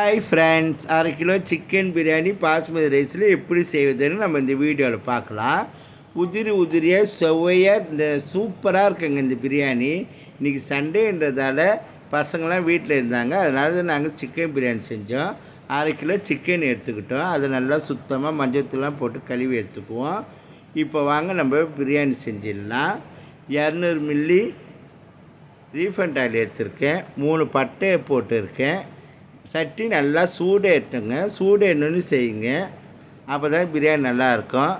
Hi friends அரை kilo chicken biryani basmati ரைஸில் எப்படி செய்வதுன்னு நம்ம இந்த வீடியோவில் பார்க்கலாம். உதிரி உதிரியாக செவ்வையாக இந்த சூப்பராக இருக்குங்க இந்த பிரியாணி இன்றைக்கி சண்டேன்றதால பசங்களாம் வீட்டில் இருந்தாங்க. அதனால நாங்கள் சிக்கன் பிரியாணி செஞ்சோம். அரை கிலோ சிக்கன் எடுத்துக்கிட்டோம். அதை நல்லா சுத்தமாக மஞ்சத்தூள்லாம் போட்டு கழுவி எடுத்துக்குவோம். இப்போ வாங்க நம்ம பிரியாணி செஞ்சிடலாம். இரநூறு மில்லி ரீஃபண்ட் ஆயில் எடுத்திருக்கேன். மூணு பட்டையை போட்டிருக்கேன். சட்டி நல்லா சூடேட்டுங்க சூடேறணுன்னு செய்யுங்க. அப்போ தான் பிரியாணி நல்லாயிருக்கும்.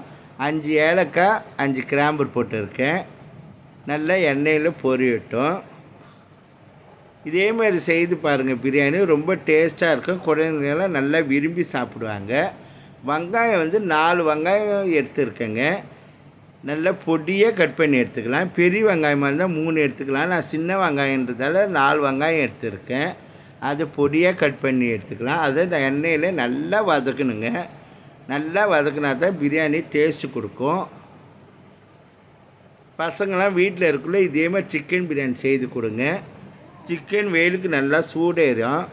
அஞ்சு ஏலக்காய் அஞ்சு கிராம்பு போட்டிருக்கேன். நல்லா எண்ணெயில் பொரியட்டும். இதே மாதிரி செய்து பாருங்கள் பிரியாணி. ரொம்ப டேஸ்ட்டாக இருக்கும். குழந்தைங்களாம் நல்லா விரும்பி சாப்பிடுவாங்க. வெங்காயம் வந்து நாலு வெங்காயம் எடுத்துருக்கேங்க. நல்லா பொடியாக கட் பண்ணி எடுத்துக்கலாம். பெரிய வெங்காயமாக இருந்தால் மூணு எடுத்துக்கலாம். நான் சின்ன வெங்காயன்றதால நாலு வெங்காயம் எடுத்துருக்கேன். அதை பொடியாக கட் பண்ணி எடுத்துக்கலாம். அதை இந்த எண்ணெயில் நல்லா வதக்கணுங்க. நல்லா வதக்கினா தான் பிரியாணி டேஸ்ட்டு கொடுக்கும். பசங்களாம் வீட்டில் இருக்குள்ள இதே மாதிரி சிக்கன் பிரியாணி செய்து கொடுங்க. சிக்கன் வெயிலுக்கு நல்லா சூடேறும்.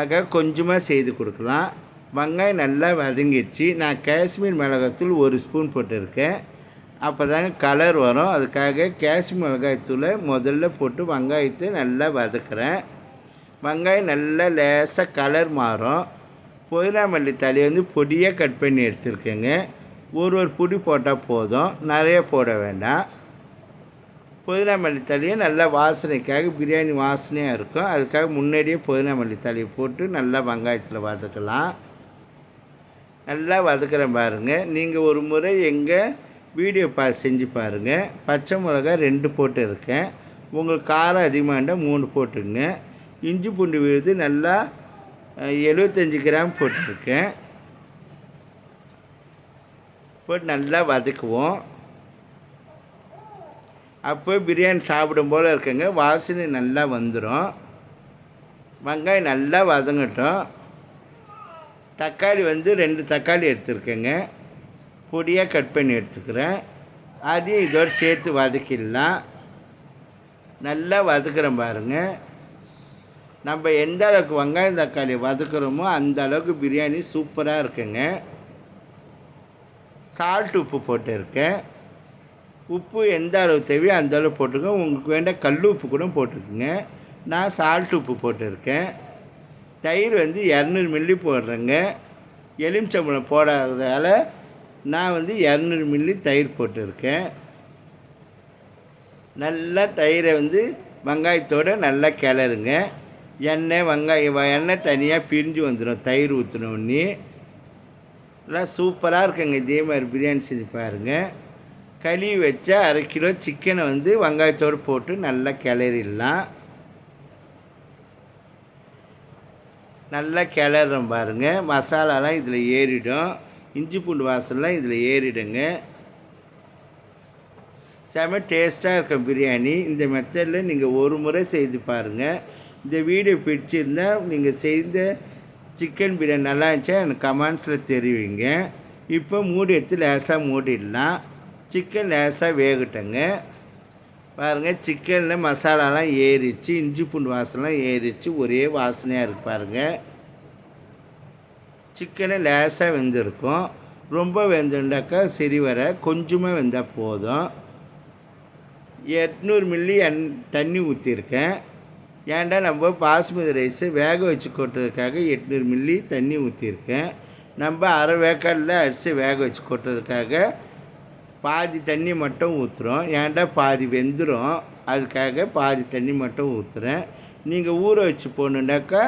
ஆக கொஞ்சமாக செய்து கொடுக்கலாம். வெங்காயம் நல்லா வதங்கிடுச்சு. நான் காஷ்மீர் மிளகாத்தூள் ஒரு ஸ்பூன் போட்டிருக்கேன். அப்போ தாங்க கலர் வரும். அதுக்காக காஷ்மீர் மிளகாய்த்தூளை முதல்ல போட்டு வெங்காயத்தை நல்லா வதக்குறேன். வெங்காயம் நல்லா லேசாக கலர் மாறும். புதினா மல்லி தலையை வந்து பொடியாக கட் பண்ணி எடுத்துருக்கேங்க. ஒரு ஒரு பொடி போட்டால் போதும். நிறைய போட வேண்டாம். புதினா மல்லி தலையை நல்லா வாசனைக்காக பிரியாணி வாசனையாக இருக்கும். அதுக்காக முன்னாடியே புதினா மல்லி தலையை போட்டு நல்லா வெங்காயத்தில் வதக்கலாம். நல்லா வதக்குறேன் பாருங்கள் நீங்கள் ஒரு முறை எங்கள் வீடியோ பா செஞ்சு பாருங்கள் பச்சை மிளகா ரெண்டு போட்டு இருக்கேன். உங்களுக்கு காரம் அதிகமாக இருந்தால் மூணு போட்டுங்க இஞ்சி பூண்டு விழுது நல்லா எழுபத்தஞ்சி கிராம் போட்டிருக்கேன். போட்டு நல்லா வதக்குவோம். அப்போ பிரியாணி சாப்பிடும் போல் இருக்குங்க. வாசனை நல்லா வந்துடும் வெங்காயம் நல்லா வதங்கட்டும். தக்காளி வந்து ரெண்டு தக்காளி எடுத்துருக்கேங்க. பொடியாக கட் பண்ணி எடுத்துக்கிறேன். அதையும் இதோடு சேர்த்து வதக்கிடலாம். நல்லா வதக்குறேன் பாருங்கள் நம்ம எந்த அளவுக்கு வெங்காயம் தக்காளி வதக்குறோமோ அந்த அளவுக்கு பிரியாணி சூப்பராக இருக்குங்க. சால்ட் உப்பு போட்டிருக்கேன். உப்பு எந்த அளவு தேவையோ அந்த அளவு போட்டுருக்கேன் உங்களுக்கு வேண்டாம் கல் உப்பு கூட போட்டிருக்குங்க நான் சால்ட் உப்பு போட்டிருக்கேன். தயிர் வந்து இரநூறு மில்லி போடுறேங்க. எலுமிச்சம்பழம் போடாததால் நான் வந்து இரநூறு மில்லி தயிர் போட்டிருக்கேன். நல்லா தயிரை வந்து வெங்காயத்தோடு நல்லா கிளறுங்க. எண்ணெய் வெங்காயம் எண்ணெய் தனியாக பிரிஞ்சு வந்துடும் தயிர் ஊற்றினோடனே எல்லாம் சூப்பராக இருக்குங்க. இதே மாதிரி பிரியாணி செஞ்சு பாருங்கள் கழுவி வச்சா அரை கிலோ சிக்கனை வந்து வெங்காயத்தோடு போட்டு நல்லா கிளறிடலாம். நல்லா கிளறோம் பாருங்கள் மசாலாலாம் இதில் ஏறிடும். இஞ்சி பூண்டு வாசல்லாம் இதில் ஏறிடுங்க. செம டேஸ்ட்டாக இருக்கும் பிரியாணி. இந்த மெத்தடில் நீங்கள் ஒரு முறை செய்து பாருங்கள் இந்த வீடியோ பிடிச்சிருந்தால் நீங்கள் செய்த சிக்கன் பிரியாணி நல்லா இருந்துச்சா எனக்கு கமெண்ட்ஸில் தெரிவிங்க. இப்போ மூடி எடுத்து லேசாக மூடிடலாம். சிக்கன் லேசாக வேகட்டுங்க. பாருங்கள் சிக்கனில் மசாலாலாம் ஏறிச்சு இஞ்சி பூண்டு வாசலாம் ஏறிச்சு ஒரே வாசனையாக இருக்குது பாருங்கள் சிக்கனை லேசாக வெந்திருக்கும். ரொம்ப வெந்துண்டாக்கா சரி வர கொஞ்சமாக வெந்தால் போதும். எட்நூறு மில்லி எண் தண்ணி ஊற்றிருக்கேன் ஏன்டா நம்ம பாஸ்மதி ரைஸை வேக வச்சு கொட்டுறதுக்காக எட்நூறு மில்லி தண்ணி ஊற்றிருக்கேன் நம்ம அரை வேக்காடில் அரிசி வேக வச்சு கொட்டுறதுக்காக பாதி தண்ணி மட்டும் ஊற்றுறோம் ஏன்டா பாதி வெந்துடும் அதுக்காக பாதி தண்ணி மட்டும் ஊற்றுறேன் நீங்கள் ஊற வச்சு போகணுன்னாக்கா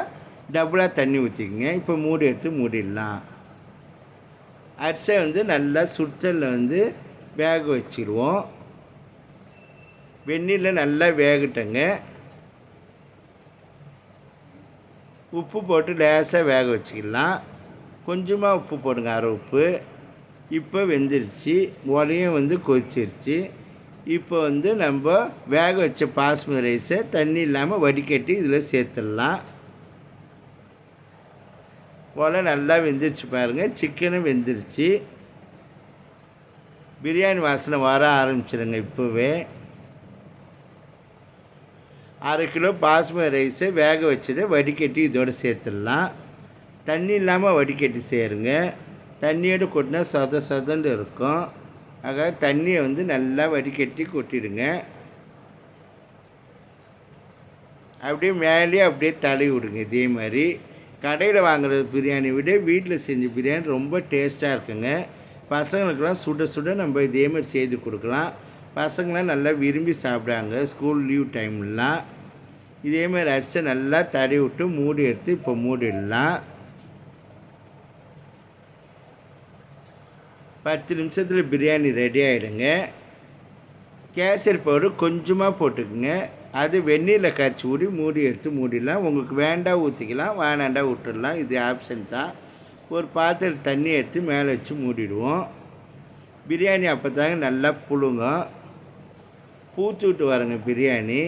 டபுளாக தண்ணி ஊற்றிக்கிங்க இப்போ மூடி எடுத்து மூடிடலாம். அரிசியை வந்து நல்லா சுடுத்தலில் வந்து வேக வச்சுருவோம். வெந்நீரில் நல்லா வேகட்டங்க. உப்பு போட்டு லேசாக வேக வச்சுக்கலாம். கொஞ்சமாக உப்பு போடுங்க அரை உப்பு. இப்போ வெந்துருச்சு. உலையும் வந்து கொதிச்சிருச்சு. இப்போ வந்து நம்ம வேக வச்ச பாஸ்மதி ரைஸை தண்ணி இல்லாமல் வடிகட்டி இதில் சேர்த்துடலாம். ஒலை நல்லா வெந்துருச்சு பாருங்கள் சிக்கனும் வெந்துருச்சு. பிரியாணி வாசனை வர ஆரம்பிச்சிடுங்க இப்போவே. அரை கிலோ பாஸ்மதி ரைஸை வேக வச்சதை வடிகட்டி இதோடு சேர்த்துடலாம். தண்ணி இல்லாமல் வடிகட்டி சேருங்க. தண்ணியோடு கொட்டினா சொத சொதன்னு இருக்கும். ஆக தண்ணியை வந்து நல்லா வடிகட்டி கொட்டிடுங்க. அப்படியே மேலேயே அப்படியே தலை விடுங்க இதே மாதிரி. கடையில் வாங்குற பிரியாணி விட வீட்டில் செஞ்ச பிரியாணி ரொம்ப டேஸ்ட்டாக இருக்குங்க. பசங்களுக்கெல்லாம் சுட சுட நம்ம இதே மாதிரி செய்து கொடுக்கலாம். பசங்களாம் நல்லா விரும்பி சாப்பிடுவாங்க. ஸ்கூல் லீவ் டைம்லாம் இதே மாதிரி அரிசி நல்லா தடவி விட்டு மூடி எடுத்து இப்போ மூடிடலாம். பத்து நிமிஷத்தில் பிரியாணி ரெடி ஆகிடுங்க கேசரி பவுடர் கொஞ்சமாக போட்டுக்குங்க. அது வெந்நீரில் கரைச்சி ஊடி மூடி எடுத்து மூடிடலாம். உங்களுக்கு வேண்டாம் ஊற்றிக்கலாம் வேணாண்டா விட்டுடலாம். இது ஆப்ஷன் தான். ஒரு பாத்திரம் தண்ணி எடுத்து மேலே வச்சு மூடிடுவோம். பிரியாணி அப்போ தாங்க நல்லா புழுங்கும். பூச்சி விட்டு வரங்க பிரியாணி.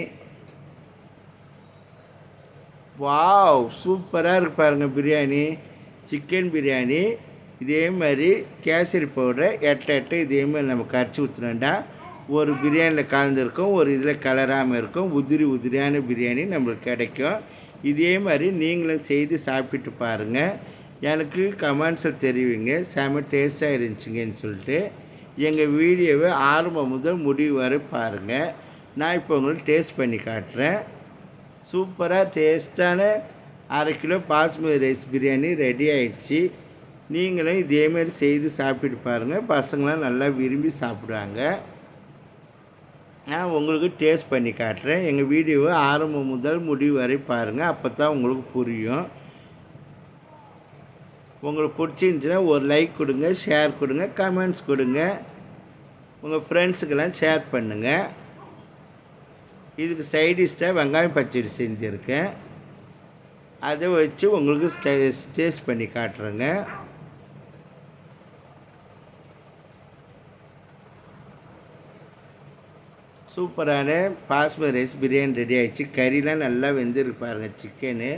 வாவ் சூப்பராக இருக்கு பாருங்கள் பிரியாணி. சிக்கன் பிரியாணி இதே மாதிரி கேசரி பவுடரை எட்ட எட்ட இதே மாதிரி நம்ம கரைச்சி ஊற்றுனோண்டா ஒரு பிரியாணியில் கலந்துருக்கும் ஒரு இதில் கலராமல் இருக்கும் உதிரி உதிரியான பிரியாணி நம்மளுக்கு கிடைக்கும். இதே மாதிரி நீங்களும் செய்து சாப்பிட்டு பாருங்கள் எனக்கு கமெண்ட்ஸில் தெரிவிங்க செம டேஸ்ட்டாக இருந்துச்சுங்கன்னு சொல்லிட்டு. எங்கள் வீடியோவை ஆரம்பம் முதல் முடிவு வரை பாருங்கள் நான் இப்போ உங்களுக்கு டேஸ்ட் பண்ணி காட்டுறேன். சூப்பராக டேஸ்ட்டான அரை kilo basmati rice biryani ready ஆயிடுச்சு. நீங்களும் இதேமாரி செய்து சாப்பிட்டு பாருங்கள் பசங்களாம் நல்லா விரும்பி சாப்பிடுவாங்க. நான் உங்களுக்கு டேஸ்ட் பண்ணி காட்டுறேன். எங்கள் வீடியோவை ஆரம்பம் முதல் முடிவு வரை பாருங்கள் அப்போ தான் உங்களுக்கு புரியும். உங்களுக்கு பிடிச்சிருந்துச்சுன்னா ஒரு லைக் கொடுங்க ஷேர் கொடுங்க கமெண்ட்ஸ் கொடுங்க. உங்கள் ஃப்ரெண்ட்ஸுக்கெல்லாம் ஷேர் பண்ணுங்கள் இதுக்கு சைடிஷ்டாக வெங்காயம் பச்சடி செஞ்சுருக்கேன். அதை வச்சு உங்களுக்கு டேஸ்ட் பண்ணி காட்டுறேங்க. சூப்பரான பாஸ்மதி ரைஸ் பிரியாணி ரெடி ஆகிடுச்சு கறிலாம் நல்லா வெந்திருக்கு பாருங்கள் சிக்கனு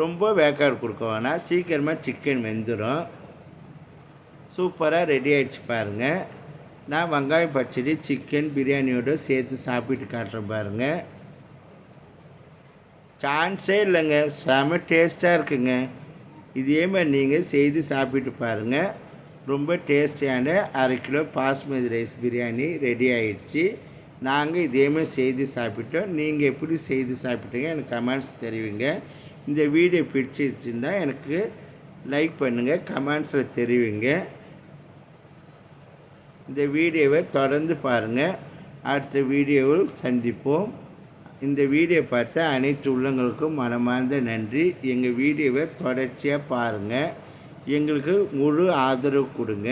ரொம்ப வேக்காடு கொடுக்க வேணாம். சீக்கிரமாக சிக்கன் வெந்துடும் சூப்பராக ரெடி ஆகிடுச்சு பாருங்கள் நான் வெங்காயம் பச்சடி சிக்கன் பிரியாணியோடு சேர்த்து சாப்பிட்டு காட்டுறேன் பாருங்கள் சான்ஸே இல்லைங்க. செம டேஸ்ட்டாக இருக்குங்க. இதே மாதிரி நீங்கள் செய்து சாப்பிட்டு பாருங்கள் ரொம்ப டேஸ்டியான அரை kilo basmati rice biryani ready ஆயிடுச்சு. நாங்கள் இதேமாதிரி செய்து சாப்பிட்டோம். நீங்கள் எப்படி செய்து சாப்பிட்டீங்க எனக்கு கமெண்ட்ஸ் தெரிவிங்க. இந்த வீடியோ பிடிச்சிருச்சுன்னா எனக்கு லைக் பண்ணுங்கள் கமெண்ட்ஸில் தெரிவிங்க. இந்த வீடியோவை தொடர்ந்து பாருங்கள் அடுத்த வீடியோவில் சந்திப்போம். இந்த வீடியோ பார்த்த அனைத்து உள்ளங்களுக்கும் மனமார்ந்த நன்றி. எங்கள் வீடியோவை தொடர்ச்சியாக பாருங்கள் எங்களுக்கு முழு ஆதரவு கொடுங்க.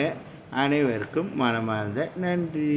அனைவருக்கும் மனமார்ந்த நன்றி.